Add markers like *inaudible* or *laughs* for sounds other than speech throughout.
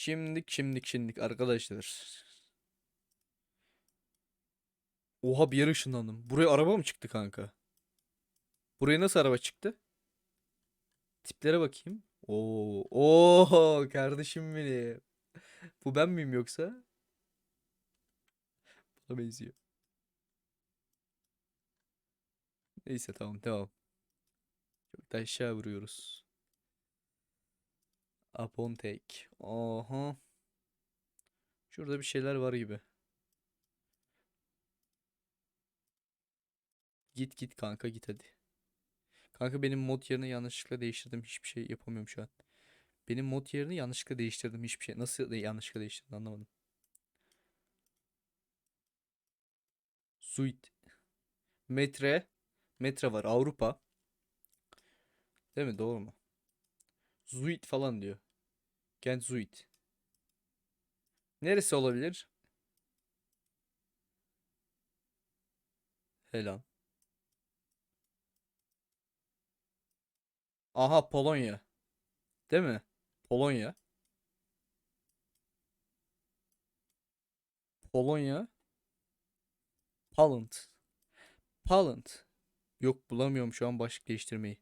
Şimdik şimdik şimdik arkadaşlar. Oha bir yere ışınlandım. Buraya araba mı çıktı kanka? Buraya nasıl araba çıktı? Tiplere bakayım. Oo, oo kardeşim benim. Bu ben miyim yoksa? Buna benziyor. Neyse tamam devam. Çok da aşağı vuruyoruz. Upon take. Aha. Şurada bir şeyler var gibi. Git git kanka git hadi. Kanka benim mod yerini yanlışlıkla değiştirdim. Hiçbir şey yapamıyorum şu an. Benim mod yerini yanlışlıkla değiştirdim. Hiçbir şey. Nasıl yanlışlıkla değiştirdim anlamadım. Suite. Metre. Metre var. Avrupa. Değil mi? Doğru mu? Zuid falan diyor. Gent Zuid. Neresi olabilir? Helan. Aha Polonya. Değil mi? Polonya. Polonya. Poland. Poland. Yok bulamıyorum şu an başlık değiştirmeyi.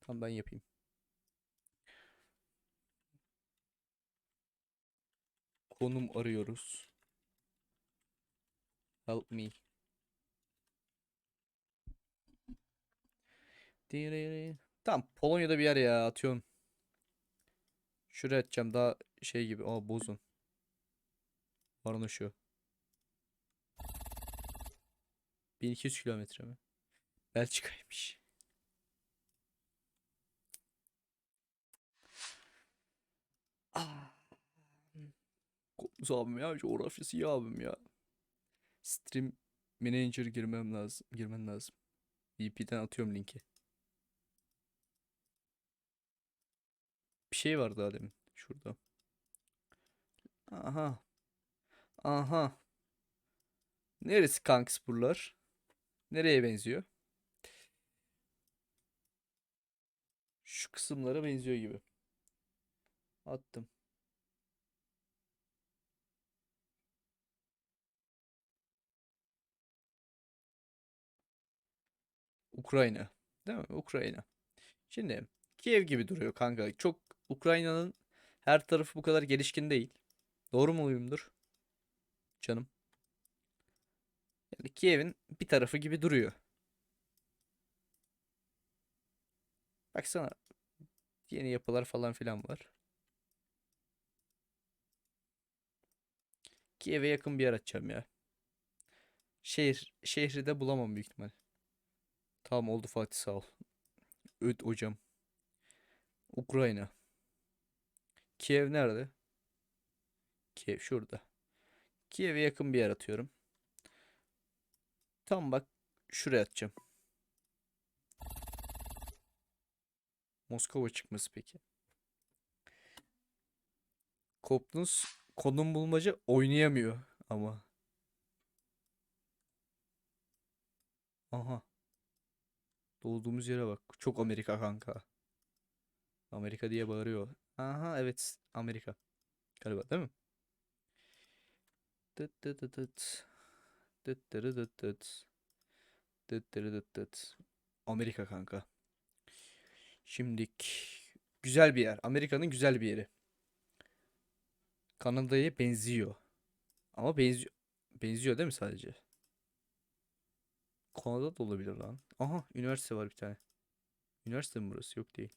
Tamam ben yapayım. Konum arıyoruz. Help me. Tamam Polonya'da bir yer ya atıyorum. Şuraya atacağım daha şey gibi. Aa bozun. Varna şu. 1200 kilometre mi? Belçika'ymış. Ah. Kopuz abim ya. Coğrafyası iyi abim ya. Stream Manager girmem lazım. Girmen lazım. VP'den atıyorum linki. Bir şey var daha demin. Şurada. Aha. Aha. Neresi kanks buralar? Nereye benziyor? Şu kısımlara benziyor gibi. Attım. Ukrayna. Değil mi? Ukrayna. Şimdi Kiev gibi duruyor kanka. Çok Ukrayna'nın her tarafı bu kadar gelişkin değil. Doğru mu uyumdur? Canım. Yani Kiev'in bir tarafı gibi duruyor. Baksana. Yeni yapılar falan filan var. Kiev'e yakın bir yer açacağım ya. Şehir, şehri de bulamam büyük ihtimal. Tamam oldu Fatih sağ ol. Öt hocam. Ukrayna. Kiev nerede? Kiev şurada. Kiev'e yakın bir yer atıyorum. Tam bak şuraya atacağım. Moskova çıkması peki. Kopnus konum bulmaca oynayamıyor ama. Aha. Doğduğumuz yere bak. Çok Amerika kanka. Amerika diye bağırıyor. Aha evet Amerika. Galiba değil mi? Amerika kanka. Şimdik. Güzel bir yer. Amerika'nın güzel bir yeri. Kanada'ya benziyor. Ama benziyor. Benziyor değil mi sadece? Kanada da olabilir lan. Aha üniversite var bir tane. Üniversite mi burası? Yok değil.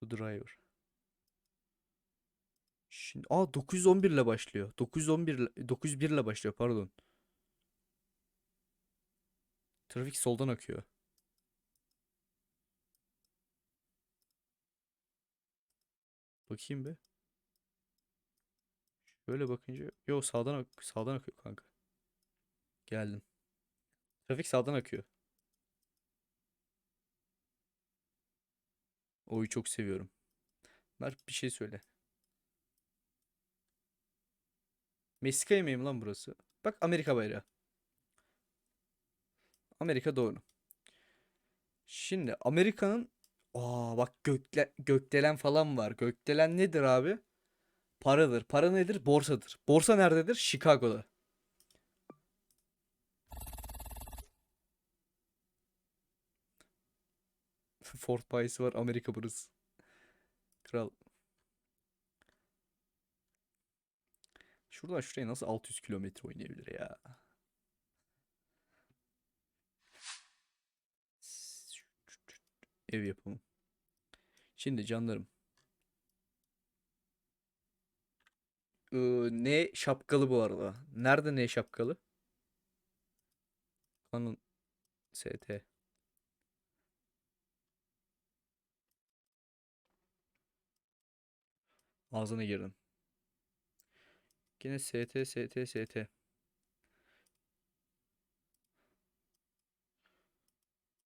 To driver. Şimdi aa 911 ile başlıyor. 911 ile- 901 ile başlıyor pardon. Trafik soldan akıyor. Bakayım bir. Şöyle bakınca yo sağdan ak- sağdan akıyor kanka. Geldim. Trafik sağdan akıyor. Oyu çok seviyorum. Mert bir şey söyle. Meksika yemeği mi lan burası? Bak Amerika bayrağı. Amerika doğru. Şimdi Amerika'nın Aa bak gökle, gökdelen falan var. Gökdelen nedir abi? Paradır. Para nedir? Borsadır. Borsa nerededir? Chicago'da. *laughs* Ford bayisi var. Amerika burası. Kral. Şuradan şuraya nasıl 600 kilometre oynayabilir ya? Ev yapımı. Şimdi canlarım. Ee, ne şapkalı bu arada? Nerede ne şapkalı? Canon ST. Ağzına girdin. Yine ST ST ST.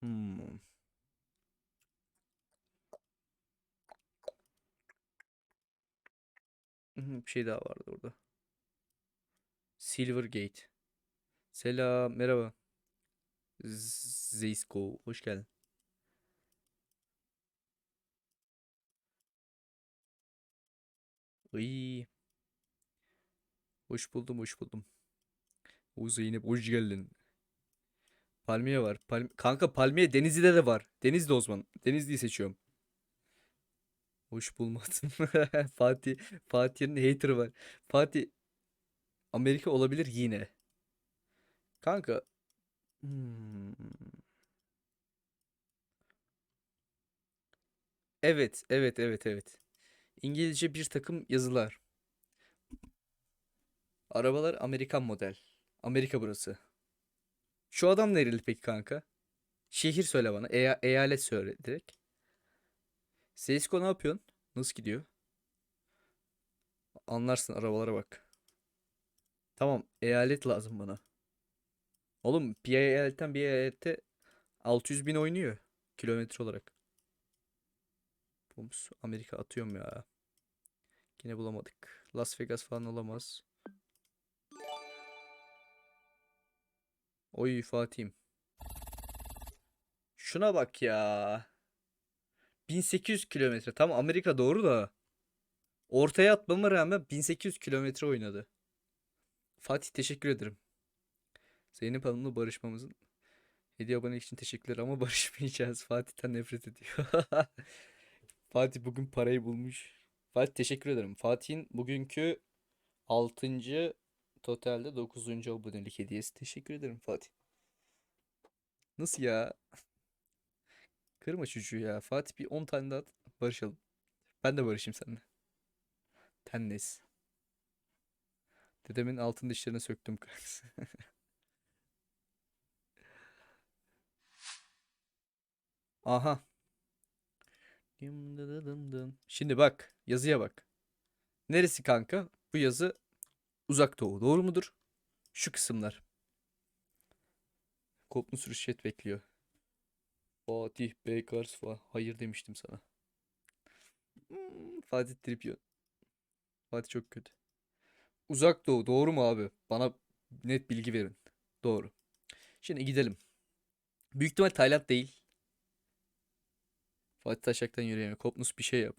Hmm. Bir şey daha vardı orada. Silvergate. Selam, merhaba. Z- Zeysko, hoş geldin. Iy, hoş buldum, hoş buldum. O Zeynep, hoş geldin. Palmiye var. Palm Kanka palmiye Denizli'de de var. Denizli o zaman. Denizli'yi seçiyorum. Hoş bulmadım. *laughs* Fatih, Fatih'in hater'ı var. Fatih, Amerika olabilir yine. Kanka. hmm, Evet, evet, evet, evet. İngilizce bir takım yazılar. Arabalar Amerikan model. Amerika burası. Şu adam nereli peki kanka? Şehir söyle bana. Eya- eyalet söyle direkt. Seysko ne yapıyorsun? Nasıl gidiyor? Anlarsın arabalara bak. Tamam, eyalet lazım bana. Oğlum bir eyaletten bir eyalete 600 bin oynuyor. Kilometre olarak. Bums, Amerika atıyorum ya. Yine bulamadık. Las Vegas falan olamaz. Oy Fatih'im. Şuna bak ya. 1800 kilometre. Tam Amerika doğru da. Ortaya atmama rağmen 1800 kilometre oynadı. Fatih teşekkür ederim. Zeynep Hanım'la barışmamızın hediye abonelik için teşekkürler ama *laughs* barışmayacağız. Fatih'ten nefret ediyor. *laughs* Fatih bugün parayı bulmuş. Fatih teşekkür ederim. Fatih'in bugünkü 6. totalde 9. abonelik hediyesi. Teşekkür ederim Fatih. Nasıl ya? Kırma çocuğu ya. Fatih bir 10 tane daha barışalım. Ben de barışayım seninle. Tennis. Dedemin altın dişlerini söktüm kanka. *laughs* Aha. Şimdi bak. Yazıya bak. Neresi kanka? Bu yazı uzak doğu. Doğru mudur? Şu kısımlar. Kopnus rüşvet bekliyor. Fatih Beykars var. Hayır demiştim sana. Hmm, Fatih Trippier. Fatih çok kötü. Uzak doğu. Doğru mu abi? Bana net bilgi verin. Doğru. Şimdi gidelim. Büyük ihtimal Tayland değil. Fatih Taşak'tan yürüyemiyor. Kopnus bir şey yap.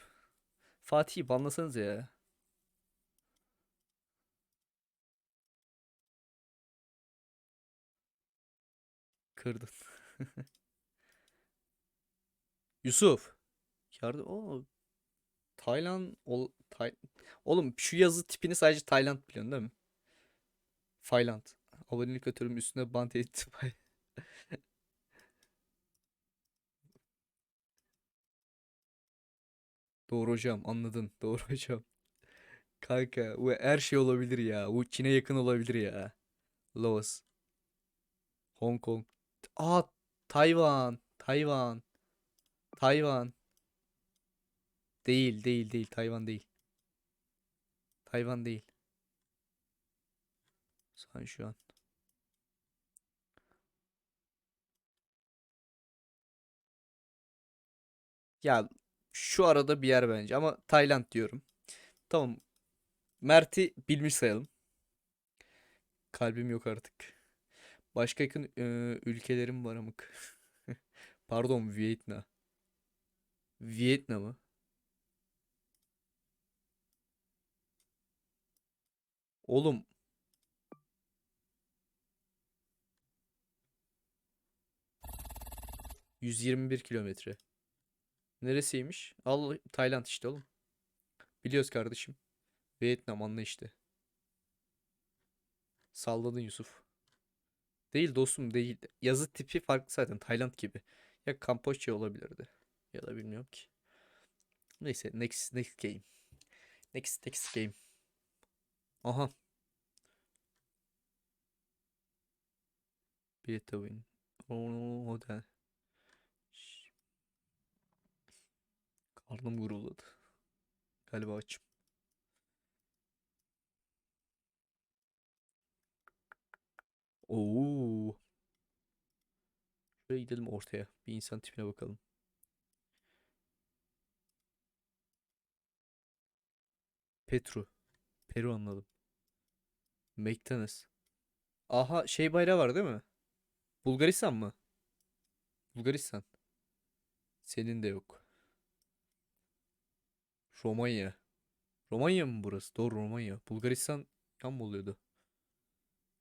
Fatih'i banlasanız ya. Kırdın. *laughs* Yusuf. Yardım. Oo. Tayland. Ol, Tay... Oğlum şu yazı tipini sadece Tayland biliyorsun değil mi? Fayland. Abonelik ötürüm üstüne bant etti. *laughs* Doğru hocam anladın. Doğru hocam. Kanka bu her şey olabilir ya. Bu Çin'e yakın olabilir ya. Laos. Hong Kong. Aa Tayvan. Tayvan. Tayvan. Değil değil değil. Tayvan değil. Tayvan değil. San şu an. Ya şu arada bir yer bence ama Tayland diyorum. Tamam. Mert'i bilmiş sayalım. Kalbim yok artık. Başka yakın e, ülkelerim var amık. *laughs* Pardon Vietnam. Vietnam'ı. Oğlum 121 kilometre. Neresiymiş? Al Tayland işte oğlum. Biliyoruz kardeşim. Vietnam anla işte. Salladın Yusuf. Değil dostum değil. Yazı tipi farklı zaten Tayland gibi. Ya Kamboçya olabilirdi. Ya da bilmiyorum ki. Neyse next next game. Next next game. Aha. Beethoven. O da. Şş. Karnım guruldadı. Galiba açım. Oo. Şuraya gidelim ortaya. Bir insan tipine bakalım. Petru. Peru anladım. McDonald's. Aha şey bayrağı var değil mi? Bulgaristan mı? Bulgaristan. Senin de yok. Romanya. Romanya mı burası? Doğru Romanya. Bulgaristan yan mı oluyordu?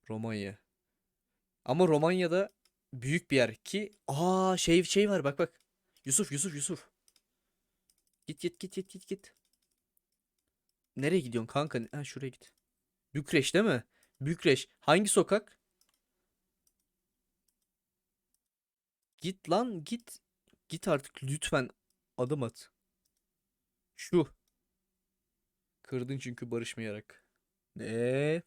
Romanya. Ama Romanya'da büyük bir yer ki aa şey şey var bak bak. Yusuf Yusuf Yusuf. Git git git git git git. Nereye gidiyorsun kanka? Ha şuraya git. Bükreş değil mi? Bükreş. Hangi sokak? Git lan git. Git artık lütfen adım at. Şu. Kırdın çünkü barışmayarak. Ne?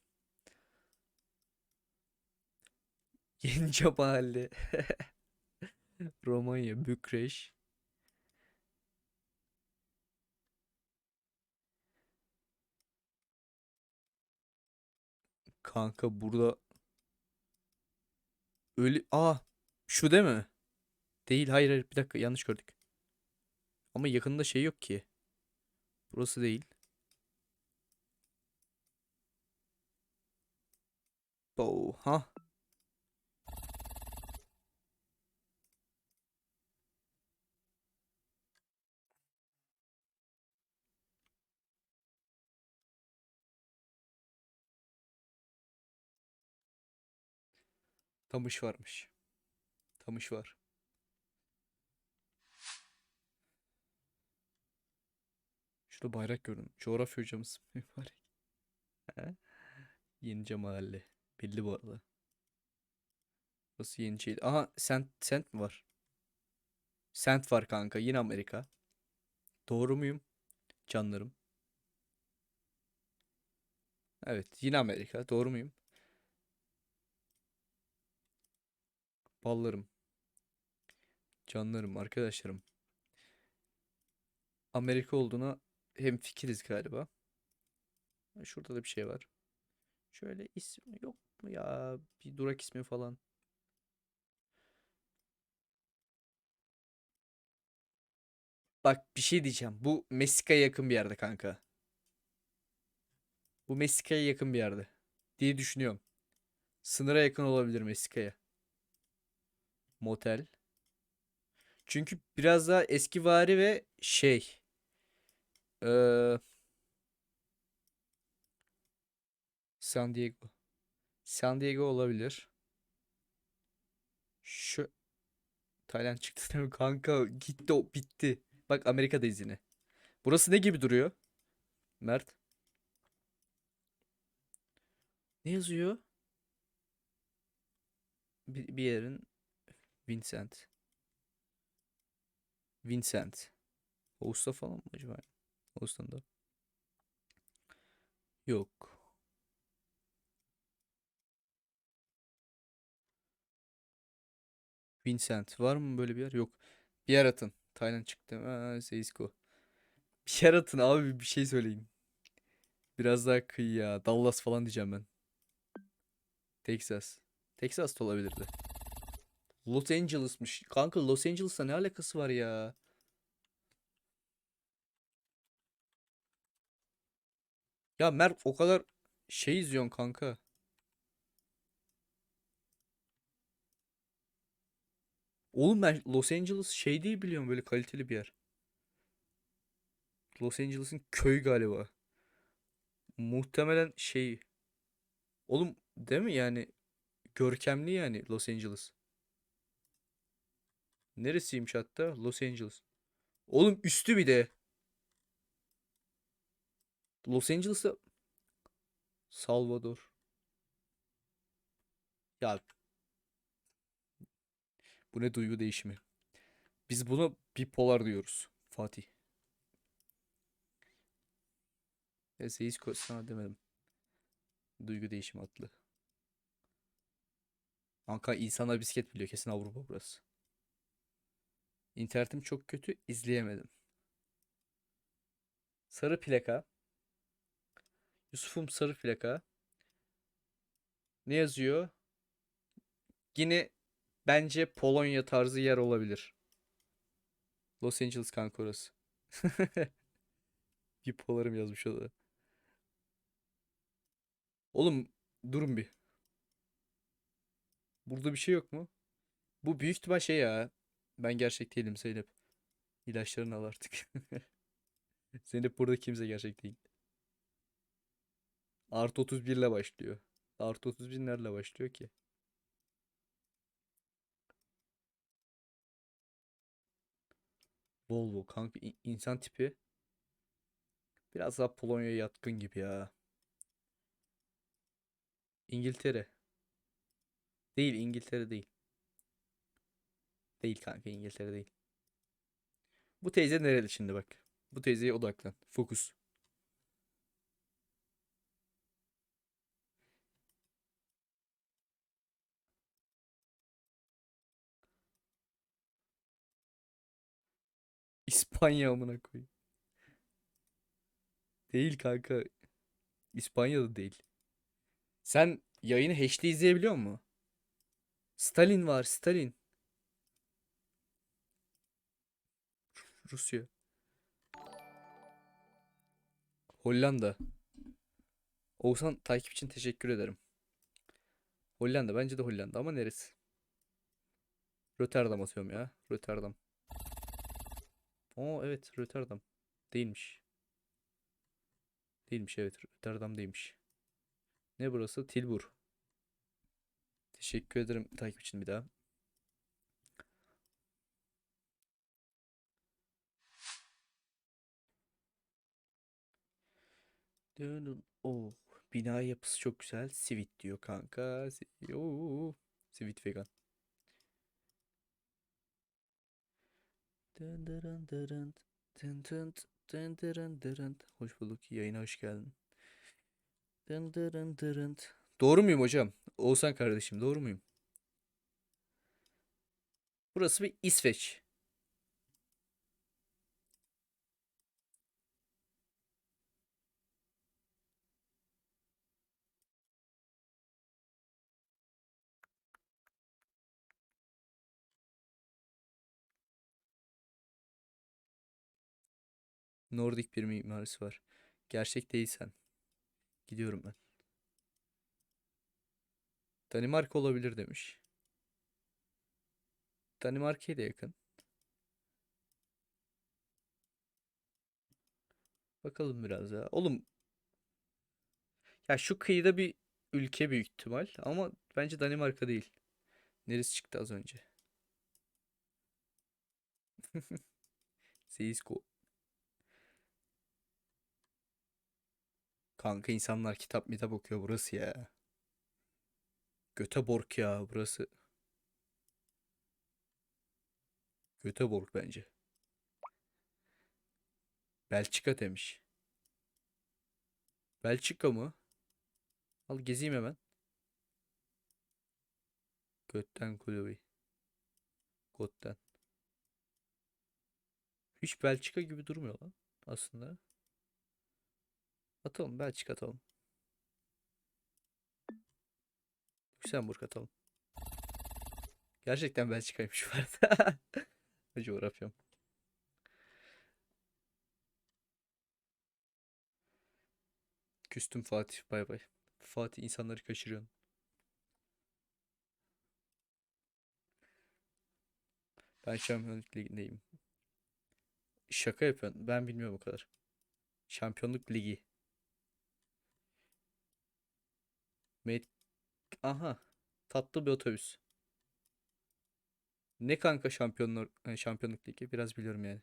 *laughs* Yenice mahalle. *laughs* Romanya, Bükreş. Kanka burada öyle Aa şu değil mi? Değil hayır hayır bir dakika yanlış gördük. Ama yakında şey yok ki. Burası değil. Oh, Tamış varmış. Tamış var. Şurada bayrak gördüm. Coğrafya hocamız *laughs* mübarek. Yenice mahalle. Belli bu arada. Burası Yenice'ydi. Aha sent, sent mi var? Sent var kanka. Yine Amerika. Doğru muyum? Canlarım. Evet yine Amerika. Doğru muyum? Ballarım. Canlarım, arkadaşlarım. Amerika olduğuna hem fikiriz galiba. Şurada da bir şey var. Şöyle isim yok mu ya? Bir durak ismi falan. Bak bir şey diyeceğim. Bu Meksika'ya yakın bir yerde kanka. Bu Meksika'ya yakın bir yerde. Diye düşünüyorum. Sınıra yakın olabilir Meksika'ya. Motel. Çünkü biraz daha eskivari ve şey. Eee San Diego. San Diego olabilir. Şu Tayland çıktı değil mi kanka? Gitti o bitti. Bak Amerika'dayız yine. Burası ne gibi duruyor? Mert. Ne yazıyor? Bir, bir yerin Vincent. Vincent. Ağustos falan mı acaba? Ağustos'ta. Yok. Vincent. Var mı böyle bir yer? Yok. Bir yer atın. Tayland çıktı. Aa, Seisko. *laughs* Bir yer atın abi bir şey söyleyin. Biraz daha kıyı ya. Dallas falan diyeceğim ben. Texas. Texas da olabilirdi. Los Angeles'mış. Kanka Los Angeles'la ne alakası var ya? Ya Mert o kadar şey izliyorsun kanka. Oğlum ben Los Angeles şey diye biliyorum böyle kaliteli bir yer. Los Angeles'ın köyü galiba. Muhtemelen şey. Oğlum değil mi yani görkemli yani Los Angeles. Neresiymiş hatta? Los Angeles. Oğlum üstü bir de. Los Angeles'ta Salvador. Ya bu ne duygu değişimi? Biz buna bipolar diyoruz. Fatih. Neyse hiç sana demedim. Duygu değişimi adlı. Anka insanlar bisiklet biliyor. Kesin Avrupa burası. İnternetim çok kötü. izleyemedim. Sarı plaka. Yusuf'um sarı plaka. Ne yazıyor? Yine bence Polonya tarzı yer olabilir. Los Angeles kanka orası. *laughs* Bipolarım yazmış o da. Oğlum durun bir. Burada bir şey yok mu? Bu büyük ihtimal şey ya. Ben gerçek değilim Zeynep. İlaçlarını al artık. *laughs* Zeynep burada kimse gerçek değil. Artı 31 ile başlıyor. Artı 31 nerede başlıyor ki? Volvo kanka insan tipi biraz daha Polonya'ya yatkın gibi ya. İngiltere. Değil İngiltere değil. Değil kanka İngiltere değil. Bu teyze nereli şimdi bak. Bu teyzeye odaklan. Fokus. *laughs* İspanya amına koyayım. Değil kanka. İspanya'da değil. Sen yayını HD izleyebiliyor musun? Stalin var, Stalin. Rusya. Hollanda. Oğuzhan takip için teşekkür ederim. Hollanda bence de Hollanda ama neresi? Rotterdam atıyorum ya. Rotterdam. Oo evet Rotterdam. Değilmiş. Değilmiş evet Rotterdam değilmiş. Ne burası? Tilburg. Teşekkür ederim takip için bir daha. Dönün. Oh, bina yapısı çok güzel. Sivit diyor kanka. Oo, Sivit vegan. Hoş bulduk. Yayına hoş geldin. Dın dırın dırın. Doğru muyum hocam? Oğuzhan kardeşim doğru muyum? Burası bir İsveç. Nordik bir mimarisi var. Gerçek değilsen. Gidiyorum ben. Danimarka olabilir demiş. Danimarka'ya da yakın. Bakalım biraz ya. Oğlum ya şu kıyıda bir ülke büyük ihtimal ama bence Danimarka değil. Neresi çıktı az önce? *laughs* Seisko. Kanka insanlar kitap mitap okuyor burası ya. Göteborg ya burası. Göteborg bence. Belçika demiş. Belçika mı? Al gezeyim hemen. Götten kulübü. Götten. Hiç Belçika gibi durmuyor lan aslında. Atalım Belçika atalım. Lüksemburg atalım. Gerçekten Belçika'ymış bu arada. *laughs* Coğrafyam. Küstüm Fatih bay bay. Fatih insanları kaçırıyorsun. Ben Şampiyonluk Ligi'ndeyim. Şaka yapıyorsun. Ben bilmiyorum o kadar. Şampiyonluk Ligi. Met Aha. Tatlı bir otobüs. Ne kanka şampiyonlar e, şampiyonluk ligi biraz biliyorum yani.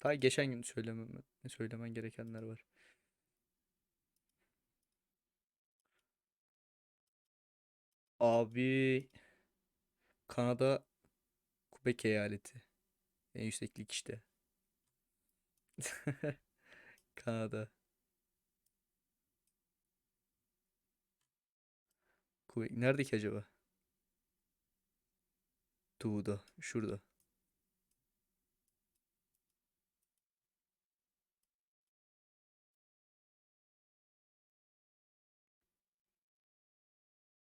Ta geçen gün söylemem söylemen gerekenler var. Abi Kanada Quebec eyaleti. En yükseklik işte. *laughs* Kanada. Quebec. Nerede ki acaba? Doğuda. Şurada.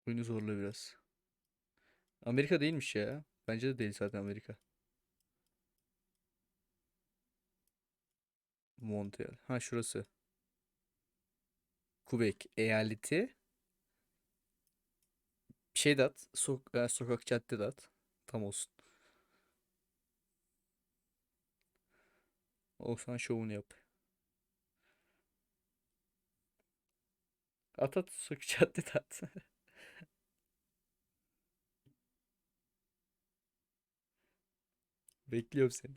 Oyunu zorla biraz. Amerika değilmiş ya. Bence de değil zaten Amerika. Montreal. Ha şurası. Quebec eyaleti. Şey de at. Sok e, sokak cadde de at. Tam olsun. Olsan şovunu yap. At at sokak *laughs* cadde de at. Bekliyorum seni.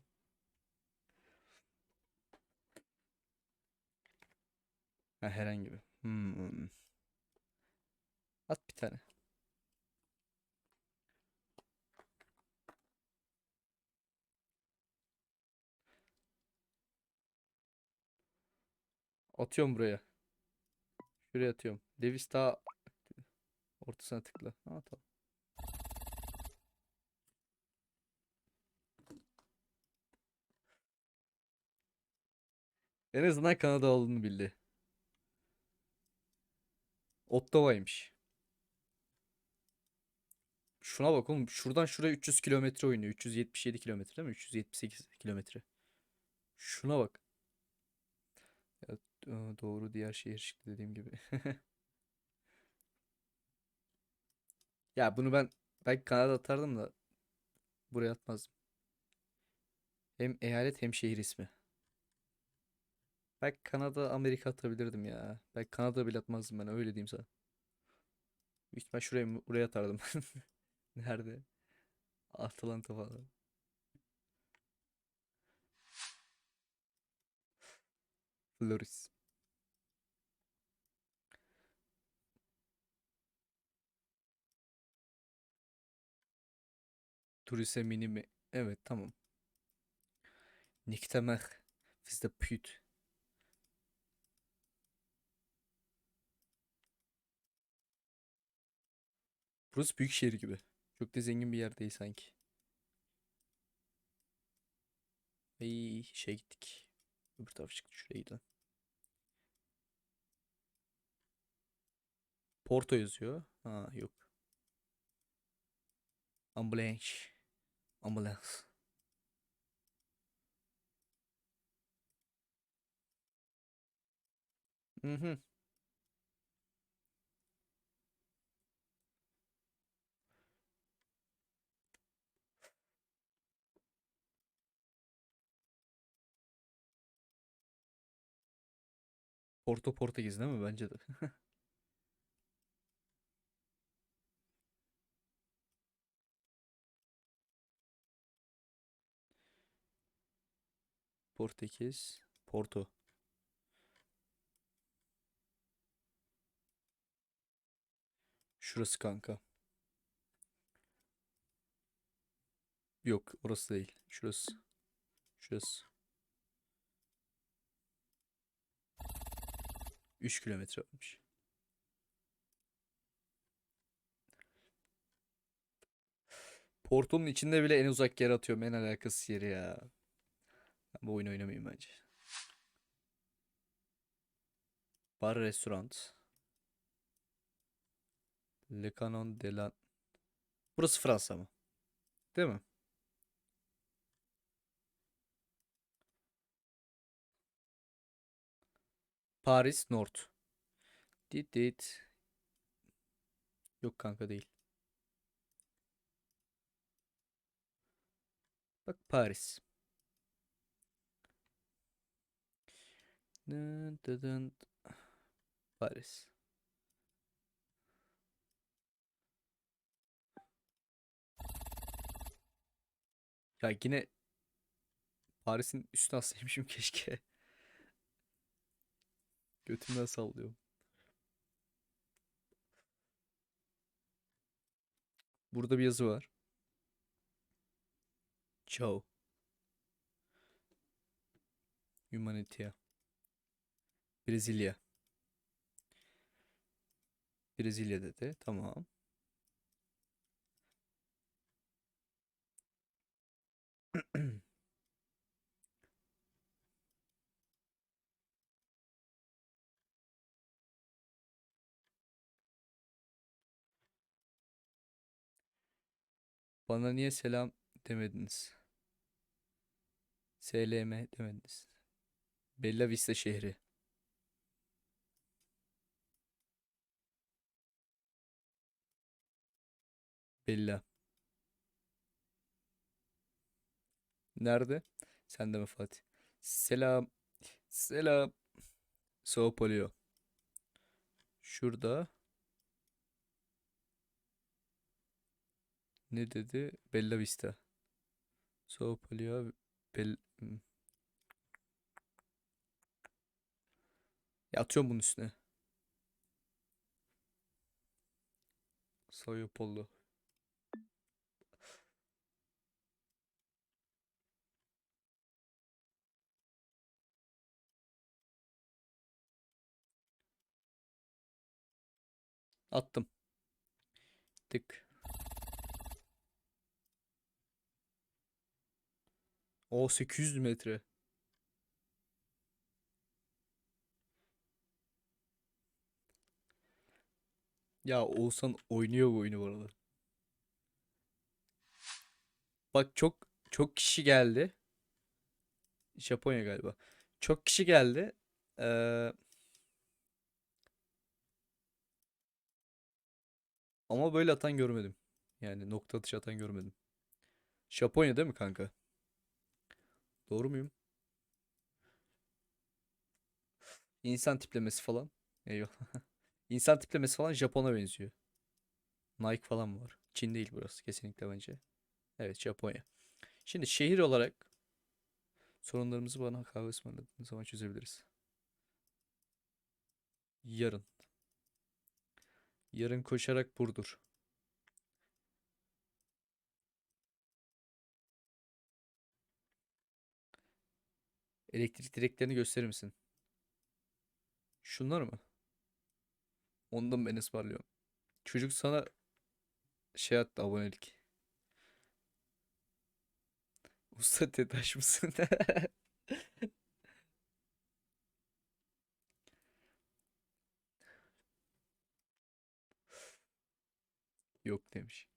Ha, herhangi bir. Hmm. At bir tane. Atıyorum buraya. Şuraya atıyorum. Davis daha ortasına tıkla. Ha, tamam. En azından Kanada olduğunu bildi. Ottawa'ymış. Şuna bak oğlum. Şuradan şuraya 300 kilometre oynuyor. 377 kilometre değil mi? 378 kilometre. Şuna bak. Ya, doğru diğer şehir çıktı dediğim gibi. *laughs* Ya bunu ben ben Kanada atardım da buraya atmazdım. Hem eyalet hem şehir ismi. Ben Kanada Amerika atabilirdim ya. Ben Kanada bile atmazdım ben öyle diyeyim sana. Büyük ihtimal şuraya buraya atardım. *laughs* Nerede? Atalanta falan. Floris. Turise mini mi? Evet tamam. Niktemer. Fils de pute. Burası büyük şehir gibi. Çok da zengin bir yer değil sanki. Ay şey gittik. Öbür taraf çıktı şuraya gidelim. Porto yazıyor. Ha yok. Ambulance. Ambulance. Hı hı. Porto Portekiz değil mi? Bence de. *laughs* Portekiz. Porto. Şurası kanka. Yok orası değil. Şurası. Şurası. 3 kilometre olmuş. Porto'nun içinde bile en uzak yer atıyorum. En alakasız yeri ya. Bu oyunu oynamayayım bence. Bar restoran. Le Canon de la... Burası Fransa mı? Değil mi? Paris North. Dit dit. Yok kanka değil. Bak Paris. Paris. Ya yine Paris'in üstüne atsaymışım *laughs* keşke. Götümden sallıyorum. Burada bir yazı var. Ciao. Humanitya. Brezilya. Brezilya dedi. Tamam. *clears throat* Bana niye selam demediniz? SLM demediniz. Bella Vista şehri. Bella. Nerede? Sen de mi Fatih? Selam. Selam. Sao Paulo. Şurada. Ne dedi? Bella Vista. Sao Paulo. Bel... Hmm. Ya atıyorum bunun üstüne. Sao Paulo. Attım. Tık. O 800 metre. Ya Oğuzhan oynuyor bu oyunu bu arada. Bak çok çok kişi geldi. Japonya galiba. Çok kişi geldi. Ee, ama böyle atan görmedim. Yani nokta atışı atan görmedim. Japonya değil mi kanka? Doğru muyum? İnsan tiplemesi falan. Eyvah. *laughs* İnsan tiplemesi falan Japon'a benziyor. Nike falan var. Çin değil burası kesinlikle bence. Evet Japonya. Şimdi şehir olarak sorunlarımızı bana kahve ısmarladığınız zaman çözebiliriz. Yarın. Yarın koşarak Burdur. Elektrik direklerini gösterir misin? Şunlar mı? Ondan ben ısmarlıyorum. Çocuk sana şey attı abonelik. Usta TEDAŞ mısın? *laughs* Yok demiş.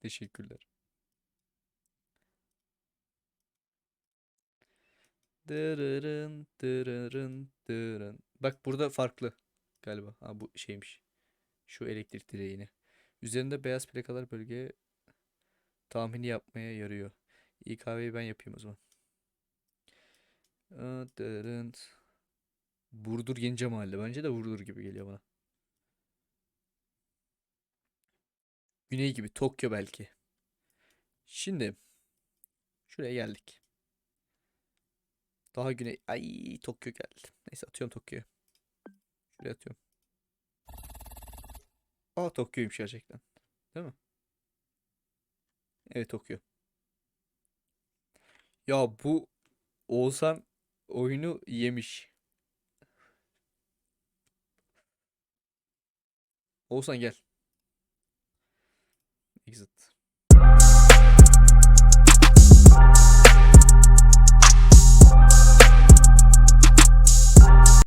Teşekkürler. Dırırın dırırın dırın. Bak burada farklı galiba. Ha bu şeymiş. Şu elektrik direğini. Üzerinde beyaz plakalar bölge tahmini yapmaya yarıyor. İyi kahveyi ben yapayım o zaman. Aa, dırın. Burdur Yenice Mahalle. Bence de Burdur gibi geliyor bana. Güney gibi. Tokyo belki. Şimdi şuraya geldik. Daha güney. Ay Tokyo geldi. Neyse atıyorum Tokyo'yu. Şuraya atıyorum. Aa Tokyo'ymuş gerçekten. Değil mi? Evet Tokyo. Ya bu Oğuzhan oyunu yemiş. Oğuzhan gel. Exit.